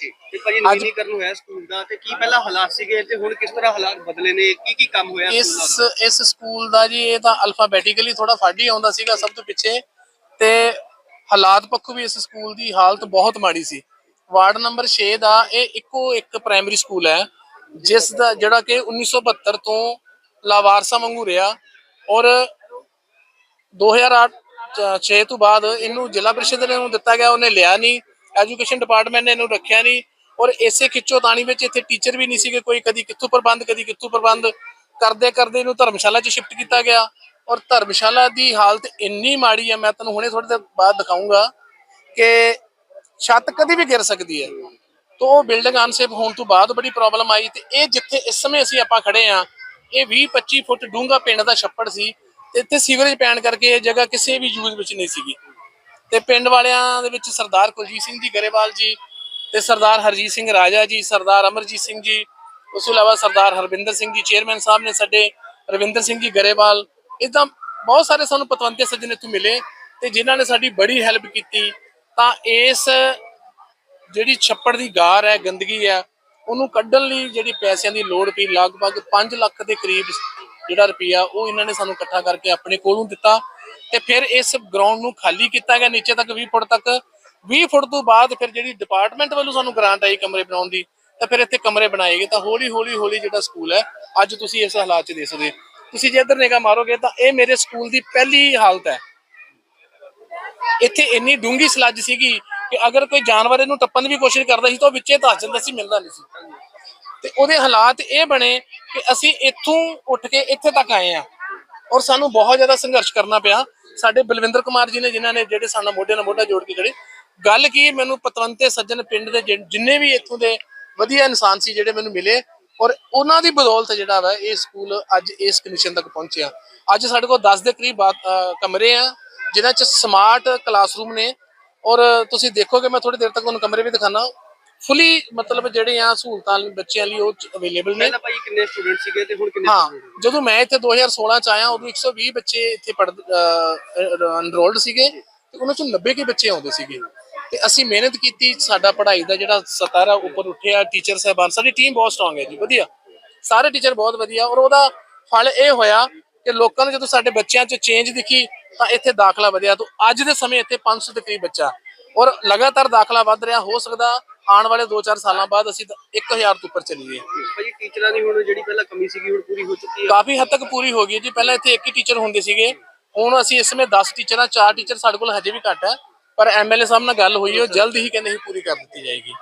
ਤੇ ਭਾਜੀ ਨਵੀਨੀਕਰਨ ਹੋਇਆ ਸਕੂਲ ਦਾ ਤੇ ਕੀ ਪਹਿਲਾਂ ਹਾਲਾਤ ਸੀਗੇ ਤੇ ਹੁਣ ਕਿਸ ਤਰ੍ਹਾਂ ਹਾਲਾਤ ਬਦਲੇ ਨੇ? ਕੀ ਕੀ ਕੰਮ ਹੋਇਆ ਇਸ ਸਕੂਲਾਂ ਦਾ? ਇਸ ਸਕੂਲ ਦਾ ਜੀ ਇਹ ਤਾਂ ਅਲਫਾਬੈਟਿਕਲੀ ਥੋੜਾ ਫਾਡੀ ਆਉਂਦਾ ਸੀਗਾ ਸਭ ਤੋਂ ਪਿੱਛੇ। ਤੇ ਹਾਲਾਤ ਪੱਖੋਂ ਵੀ ਇਸ ਸਕੂਲ ਦੀ ਹਾਲਤ ਬਹੁਤ ਮਾੜੀ ਸੀ। ਵਾਰਡ ਨੰਬਰ 6 ਦਾ ਇਹ ਇੱਕੋ ਇੱਕ ਪ੍ਰਾਇਮਰੀ ਸਕੂਲ ਹੈ ਜਿਸ ਦਾ ਜਿਹੜਾ ਕਿ 1972 ਤੋਂ ਲਾਵਾਰਸਾ ਵਾਂਗੂ ਰਿਹਾ ਔਰ 2008 6 ਤੋਂ ਬਾਅਦ ਇਹਨੂੰ ਜ਼ਿਲ੍ਹਾ ਪ੍ਰੀਸ਼ਦ ਨੇ ਨੂੰ ਦਿੱਤਾ ਗਿਆ ਉਹਨੇ ਲਿਆ ਨਹੀਂ। ਐਜੂਕੇਸ਼ਨ ਡਿਪਾਰਟਮੈਂਟ ਨੇ ਇਹਨੂੰ ਰੱਖਿਆ ਨਹੀਂ ਔਰ ਇਸੇ ਖਿੱਚੋ ਤਾਣੀ ਵਿੱਚ ਇੱਥੇ ਟੀਚਰ ਵੀ ਨਹੀਂ ਸੀਗੇ ਕੋਈ, ਕਦੀ ਕਿੱਥੋਂ ਪ੍ਰਬੰਧ, ਕਦੀ ਕਿੱਥੋਂ ਪ੍ਰਬੰਧ। ਕਰਦੇ ਕਰਦੇ ਇਹਨੂੰ ਧਰਮਸ਼ਾਲਾ 'ਚ ਸ਼ਿਫਟ ਕੀਤਾ ਗਿਆ ਔਰ ਧਰਮਸ਼ਾਲਾ ਦੀ ਹਾਲਤ ਇੰਨੀ ਮਾੜੀ ਹੈ, ਮੈਂ ਤੁਹਾਨੂੰ ਹੁਣੇ ਥੋੜੀ ਦੇਰ ਬਾਅਦ ਦਿਖਾਉਂਗਾ ਕਿ ਛੱਤ ਕਦੀ ਵੀ ਗਿਰ ਸਕਦੀ ਹੈ। ਤੋਂ ਉਹ ਬਿਲਡਿੰਗ ਅਨਸੇਫ ਹੋਣ ਤੋਂ ਬਾਅਦ ਬੜੀ ਪ੍ਰੋਬਲਮ ਆਈ ਤੇ ਇਹ ਜਿੱਥੇ ਇਸ ਸਮੇਂ ਅਸੀਂ ਆਪਾਂ ਖੜੇ ਆ ਇਹ 20 25 ਫੁੱਟ ਡੂੰਘਾ ਪਿੰਡ ਦਾ ਛੱਪੜ ਸੀ ਤੇ ਇੱਥੇ ਸੀਵਰੇਜ ਪੈਣ ਕਰਕੇ ਇਹ ਜਗ੍ਹਾ ਕਿਸੇ ਵੀ ਯੂਜ਼ ਵਿੱਚ ਨਹੀਂ ਸੀਗੀ। ਤੇ ਪਿੰਡ ਵਾਲਿਆਂ ਦੇ ਵਿੱਚ ਸਰਦਾਰ ਕੁਲਜੀਤ ਸਿੰਘ ਜੀ ਗਰੇਵਾਲ ਜੀ ਤੇ ਸਰਦਾਰ ਹਰਜੀਤ ਸਿੰਘ ਰਾਜਾ ਜੀ, ਸਰਦਾਰ ਅਮਰਜੀਤ ਸਿੰਘ ਜੀ, ਉਸ ਤੋਂ ਇਲਾਵਾ ਸਰਦਾਰ ਹਰਵਿੰਦਰ ਸਿੰਘ ਜੀ, ਚੇਅਰਮੈਨ ਸਾਹਿਬ ਨੇ ਸਾਡੇ ਰਵਿੰਦਰ ਸਿੰਘ ਜੀ ਗਰੇਵਾਲ, ਇਦਾਂ ਬਹੁਤ ਸਾਰੇ ਸਾਨੂੰ ਪਤਵੰਤੇ ਸੱਜਣ ਇੱਥੋਂ ਮਿਲੇ ਤੇ ਜਿਨ੍ਹਾਂ ਨੇ ਸਾਡੀ ਬੜੀ ਹੈਲਪ ਕੀਤੀ। ਤਾਂ ਇਸ ਜਿਹੜੀ ਛੱਪੜ ਦੀ ਗਾਰ ਹੈ, ਗੰਦਗੀ ਹੈ, ਉਹਨੂੰ ਕੱਢਣ ਲਈ ਜਿਹੜੀ ਪੈਸਿਆਂ ਦੀ ਲੋੜ ਪਈ, ਲਗਭਗ 5 ਲੱਖ ਦੇ ਕਰੀਬ ਜਿਹੜਾ ਰੁਪਿਆ ਉਹ ਇਹਨਾਂ ਨੇ ਸਾਨੂੰ ਇਕੱਠਾ ਕਰਕੇ ਆਪਣੇ ਕੋਲੋਂ ਦਿੱਤਾ। ਤੇ ਫਿਰ ਇਸ ਗਰਾਊਂਡ ਨੂੰ ਖਾਲੀ ਕੀਤਾ ਗਿਆ, ਨੀਚੇ ਤੱਕ 20 ਫੁੱਟ ਤੱਕ। 20 ਫੁੱਟ ਤੋਂ ਬਾਅਦ ਫਿਰ ਜਿਹੜੀ ਡਿਪਾਰਟਮੈਂਟ ਵੱਲੋਂ ਸਾਨੂੰ ਗ੍ਰਾਂਟ ਆਈ ਕਮਰੇ ਬਣਾਉਣ ਦੀ, ਤਾਂ ਫਿਰ ਇੱਥੇ ਕਮਰੇ ਬਣਾਏ ਗਏ। ਤਾਂ ਹੌਲੀ ਹੌਲੀ ਹੌਲੀ ਜਿਹੜਾ ਸਕੂਲ ਹੈ, ਅੱਜ ਤੁਸੀਂ ਇਸ ਹਾਲਾਤ 'ਚ ਦੇਖ ਸਕਦੇ ਹੋ। ਤੁਸੀਂ ਜੇ ਇੱਧਰ ਨਿਗਾਹ ਮਾਰੋਗੇ, ਤਾਂ ਇਹ ਮੇਰੇ ਸਕੂਲ ਦੀ ਪਹਿਲੀ ਹਾਲਤ ਹੈ। ਇੱਥੇ ਇੰਨੀ ਡੂੰਗੀ ਸਲੱਜ ਸੀਗੀ ਕਿ ਅਗਰ ਕੋਈ ਜਾਨਵਰ ਇਹਨੂੰ ਟੱਪਣ ਦੀ ਵੀ ਕੋਸ਼ਿਸ਼ ਕਰਦਾ ਸੀ, ਤਾਂ ਉਹ ਵਿੱਚੇ ਧੱਸ ਜਾਂਦਾ ਸੀ, ਮਿਲਦਾ ਨਹੀਂ ਸੀ। ਤੇ ਉਹਦੇ ਹਾਲਾਤ ਇਹ ਬਣੇ ਕਿ ਅਸੀਂ ਇੱਥੋਂ ਉੱਠ ਕੇ ਇੱਥੇ ਤੱਕ ਆਏ ਆ ਔਰ ਸਾਨੂੰ ਬਹੁਤ ਜ਼ਿਆਦਾ ਸੰਘਰਸ਼ ਕਰਨਾ ਪਿਆ। ਸਾਡੇ ਬਲਵਿੰਦਰ ਕੁਮਾਰ ਜੀ ਨੇ ਜਿਨ੍ਹਾਂ ਨੇ ਜਿਹੜੇ ਸਾਡਾ ਮੋਢੇ ਨਾਲ ਮੋਢਾ ਜੋੜ ਕੇ ਖੜੇ, ਗੱਲ ਕੀ ਮੈਨੂੰ ਪਤਵੰਤੇ ਸੱਜਣ ਪਿੰਡ ਦੇ ਜਿ- ਜਿੰਨੇ ਵੀ ਇੱਥੋਂ ਦੇ ਵਧੀਆ ਇਨਸਾਨ ਸੀ ਜਿਹੜੇ ਮੈਨੂੰ ਮਿਲੇ ਔਰ ਉਹਨਾਂ ਦੀ ਬਦੌਲਤ ਜਿਹੜਾ ਵਾ ਇਹ ਸਕੂਲ ਅੱਜ ਇਸ ਕੰਡੀਸ਼ਨ ਤੱਕ ਪਹੁੰਚਿਆ। ਅੱਜ ਸਾਡੇ ਕੋਲ 10 ਦੇ ਕਰੀਬ ਬਾ- ਕਮਰੇ ਆ, ਜਿਨ੍ਹਾਂ 'ਚ ਸਮਾਰਟ ਕਲਾਸਰੂਮ ਨੇ ਔਰ ਤੁਸੀਂ ਦੇਖੋਗੇ, ਮੈਂ ਥੋੜੀ ਦੇਰ ਤੱਕ ਤੁਹਾਨੂੰ ਕਮਰੇ ਵੀ ਦਿਖਾਣਾ ਫੁੱਲੀ ਮਤਲਬ ਜਿਹੜੇ ਆ ਸਹੂਲਤਾਂ ਬੱਚਿਆਂ ਲਈ ਉਹ ਅਵੇਲੇਬਲ ਨੇ। ਪਹਿਲਾਂ ਭਾਜੀ ਕਿੰਨੇ ਸਟੂਡੈਂਟ ਸੀਗੇ ਤੇ ਹੁਣ ਕਿੰਨੇ ਹਾਂ ਜਦੋਂ ਮੈਂ ਇੱਥੇ 2016 ਚ ਆਇਆ ਉਦੋਂ 120 ਬੱਚੇ ਇੱਥੇ ਪੜ ਅਨਰੋਲਡ ਸੀਗੇ ਤੇ ਉਹਨਾਂ ਚੋਂ 90 ਕੇ ਬੱਚੇ ਆਉਂਦੇ ਸੀਗੇ। ਤੇ ਅਸੀਂ ਮਿਹਨਤ ਕੀਤੀ ਸਾਡਾ ਪੜ੍ਹਾਈ ਦਾ ਜਿਹੜਾ ਸਤਾਰਾ ਉੱਪਰ ਉੱਠਿਆ ਟੀਚਰ ਸਾਹਿਬਾਨ ਸਾਡੀ ਟੀਮ ਬਹੁਤ ਸਟਰੋਂਗ ਹੈ ਜੀ ਵਧੀਆ। ਸਾਰੇ ਟੀਚਰ ਬਹੁਤ ਵਧੀਆ ਔਰ ਉਹਦਾ ਫਲ ਇਹ ਹੋਇਆ ਕਿ ਲੋਕਾਂ ਨੂੰ ਜਦੋਂ ਸਾਡੇ ਬੱਚਿਆਂ 'ਚ ਚੇਂਜ ਦਿਖੀ ਤਾਂ ਇੱਥੇ ਦਾਖਲਾ ਵਧਿਆ। ਤੋਂ ਅੱਜ ਦੇ ਸਮੇਂ ਇੱਥੇ 500 ਦੇ ਕਰੀਬ ਬੱਚਾ। ਔਰ ਲਗਾਤਾਰ ਦਾਖਲਾ ਵੱਧ ਰਿਹਾ ਹੋ ਸਕਦਾ ਆਉਣ ਵਾਲੇ 2-4 ਸਾਲਾਂ ਬਾਅਦ ਅਸੀਂ ਤਾਂ 1000 ਤੋਂ ਉੱਪਰ ਚਲੀਏ। ਭਾਜੀ ਟੀਚਰਾਂ ਦੀ ਹੁਣ ਜਿਹੜੀ ਪਹਿਲਾਂ ਕਮੀ ਸੀਗੀ ਹੁਣ ਪੂਰੀ ਹੋ ਚੁੱਕੀ ਹੈ ਕਾਫੀ ਹੱਦ ਤੱਕ ਪੂਰੀ ਹੋ ਗਈ ਹੈ ਜੀ। ਪਹਿਲਾਂ ਇੱਥੇ ਇੱਕ ਹੀ ਟੀਚਰ ਹੁੰਦੇ ਸੀਗੇ। ਹੁਣ ਅਸੀਂ ਇਸ ਸਮੇਂ 10 ਟੀਚਰਾਂ ਚਾਰ ਟੀਚਰ ਸਾਡੇ ਕੋਲ ਹਜੇ ਵੀ ਘੱਟ ਹੈ। ਪਰ ਐਮਐਲਏ ਸਾਹਿਬ ਨਾਲ ਗੱਲ ਹੋਈ ਹੈ ਉਹ ਜਲਦ ਹੀ ਕਹਿੰਦੇ ਸੀ ਪੂਰੀ ਕਰ ਦਿੱਤੀ ਜਾਏਗੀ।